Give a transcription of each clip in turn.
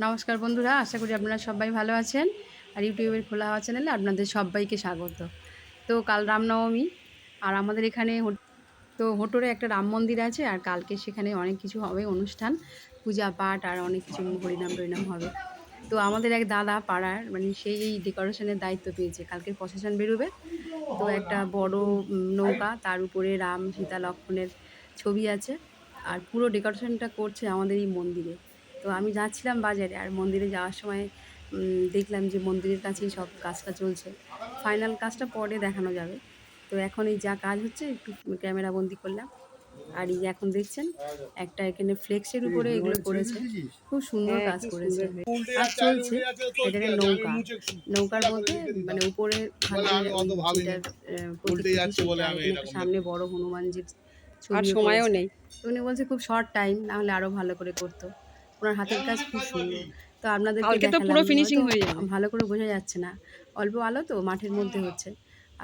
নমস্কার বন্ধুরা, আশা করি আপনারা সবাই ভালো আছেন আর ইউটিউবের খোলা হাওয়া চ্যানেলে আপনাদের সবাইকে স্বাগত। তো কাল রামনবমী আর আমাদের এখানে তো হোটোরে একটা রাম মন্দির আছে আর কালকে সেখানে অনেক কিছু হবে, অনুষ্ঠান, পূজা পাঠ আর অনেক কিছু হরিনাম টরিনাম হবে। তো আমাদের এক দাদা পাড়ার মানে সেই এই ডেকোরেশনের দায়িত্ব পেয়েছে, কালকে প্রসেশন বেরোবে। তো একটা বড় নৌকা, তার উপরে রাম, সীতা, লক্ষ্মণের ছবি আছে। আর পুরো ডেকোরেশনটা করছে আমাদের এই মন্দিরে। তো আমি যাচ্ছিলাম বাজারে আর মন্দিরে যাওয়ার সময় দেখলাম যে মন্দিরের কাছেই সব কাজটা চলছে। ফাইনাল কাজটা পরে দেখানো যাবে। তো এখন এই যা কাজ হচ্ছে একটু ক্যামেরা বন্দি করলাম। আর এই এখন দেখছেন একটা এখানে ফ্লেক্সের উপরে এগুলো করেছে। খুব সুন্দর কাজ করেছে। আর চলছে এটাকে নৌকা। নৌকার মধ্যে মানে উপরে সামনে বড় হনুমানজির আর সময়ও নেই। তো উনি বলছে খুব শর্ট টাইম না হলে আরও ভালো করে করতো। ওনার হাতের কাজ খুব সুন্দর। তো আপনাদেরকে দেখালাম, হয়ে। ভালো করে বোঝা যাচ্ছে না। অল্প আলো তো মাঠের মধ্যে হচ্ছে।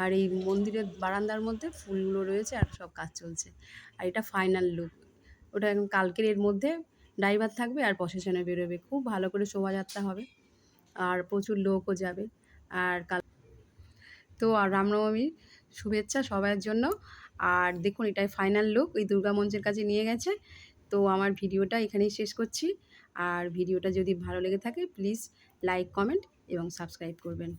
আর এই মন্দিরের বারান্দার মধ্যে ফুলগুলো রয়েছে আর সব কাজ চলছে। আর এটা ফাইনাল লুক ওটা এখন কালকের এর মধ্যে ড্রাইভার থাকবে আর প্রসেশনে বেরোবে। খুব ভালো করে শোভাযাত্রা হবে। আর প্রচুর লোকও যাবে। আর কাল তো আর রামনবমীর শুভেচ্ছা সবার জন্য। আর দেখুন এটাই ফাইনাল লুক এই দুর্গা মঞ্চের কাছে নিয়ে গেছে। তো আমার ভিডিওটা এখানেই শেষ করছি। আর ভিডিওটা যদি ভালো লেগে থাকে প্লিজ লাইক কমেন্ট এবং সাবস্ক্রাইব করবেন।